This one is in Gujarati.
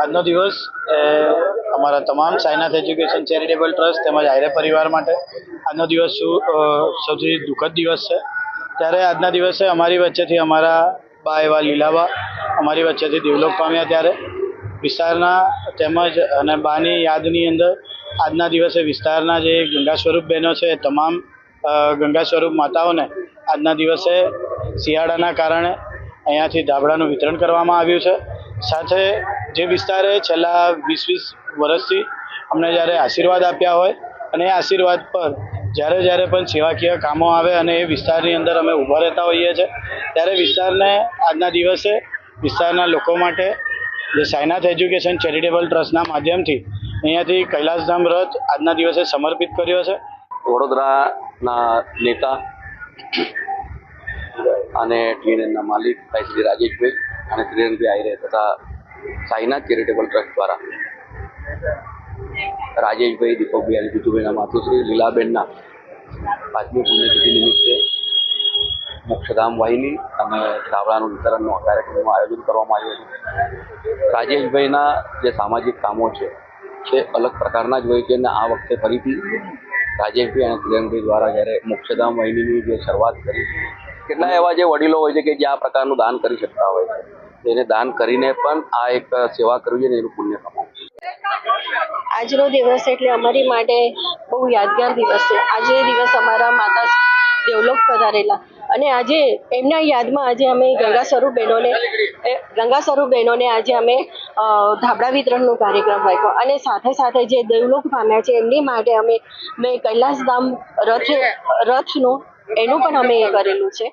આજનો દિવસ અમારા તમામ સાયનાથ એજ્યુકેશન ચેરિટેબલ ટ્રસ્ટ તેમજ આયરે પરિવાર માટે આજનો દિવસ સૌથી દુઃખદ દિવસ છે. ત્યારે આજના દિવસે અમારી વચ્ચેથી અમારા બા એવા લીલાબા, અમારી વચ્ચેથી દેવલોક પામ્યા ત્યારે વિસ્તારના તેમજ અને બાની યાદની અંદર આજના દિવસે વિસ્તારના જે ગંગા સ્વરૂપ બહેનો છે તમામ ગંગા સ્વરૂપ માતાઓને આજના દિવસે શિયાળાના કારણે અહીંયાથી ધાબળાનું વિતરણ કરવામાં આવ્યું છે. સાથે જે વિસ્તારે છેલ્લા વીસ વીસ વર્ષથી અમને જ્યારે આશીર્વાદ આપ્યા હોય અને એ આશીર્વાદ પર જ્યારે જ્યારે પણ સેવાકીય કામો આવે અને એ વિસ્તારની અંદર અમે ઊભા રહેતા હોઈએ છીએ, ત્યારે વિસ્તારને આજના દિવસે વિસ્તારના લોકો માટે જે સાયનાથ એજ્યુકેશન ચેરિટેબલ ટ્રસ્ટના માધ્યમથી અહીંયાથી કૈલાસધામ રથ આજના દિવસે સમર્પિત કર્યો છે. વડોદરાના નેતા અને ટીએનએનના માલિક ભાઈ શ્રી રાજેશભાઈ અને ત્રિરંગભાઈ આહિરે તથા સાઈનાથ ચેરિટેબલ ટ્રસ્ટ દ્વારા રાજેશભાઈ, દીપકભાઈ અને જીતુભાઈના માતુશ્રી, લીલાબેનના પાંચમી પુણ્યતિથિ નિમિત્તે મોક્ષધામ વાહિની અને ધાબળાનું વિતરણનો કાર્યક્રમનું આયોજન કરવામાં આવ્યું હતું. રાજેશભાઈના જે સામાજિક કામો છે તે અલગ પ્રકારના જ હોય છે અને આ વખતે ફરીથી રાજેશભાઈ અને કિરણભાઈ દ્વારા જ્યારે મોક્ષધામ વાહિનીની જે શરૂઆત કરી, કેટલા એવા જે વડીલો હોય છે કે જે આ પ્રકારનું દાન કરી શકતા હોય છે. તેને દાન કરીને પણ આ એક સેવા કરવી અને એનું પુણ્ય કમાવું. આજનો દિવસ એટલે અમારી માટે બહુ યાદગાર દિવસ છે. આજે દિવસ અમારા માતા દેવલોક પધારેલા અને આજે એમના યાદમાં આજે અમે ગંગા સ્વરૂપ બહેનોને ગંગા સ્વરૂપ બહેનોને આજે અમે ધાબળા વિતરણનો કાર્યક્રમ રાખ્યો. અને સાથે સાથે જે દેવલોક પામ્યા છે, એમની માટે અમે, મેં કૈલાસધામ રથ, રથનું, એનું પણ અમે કરેલું છે.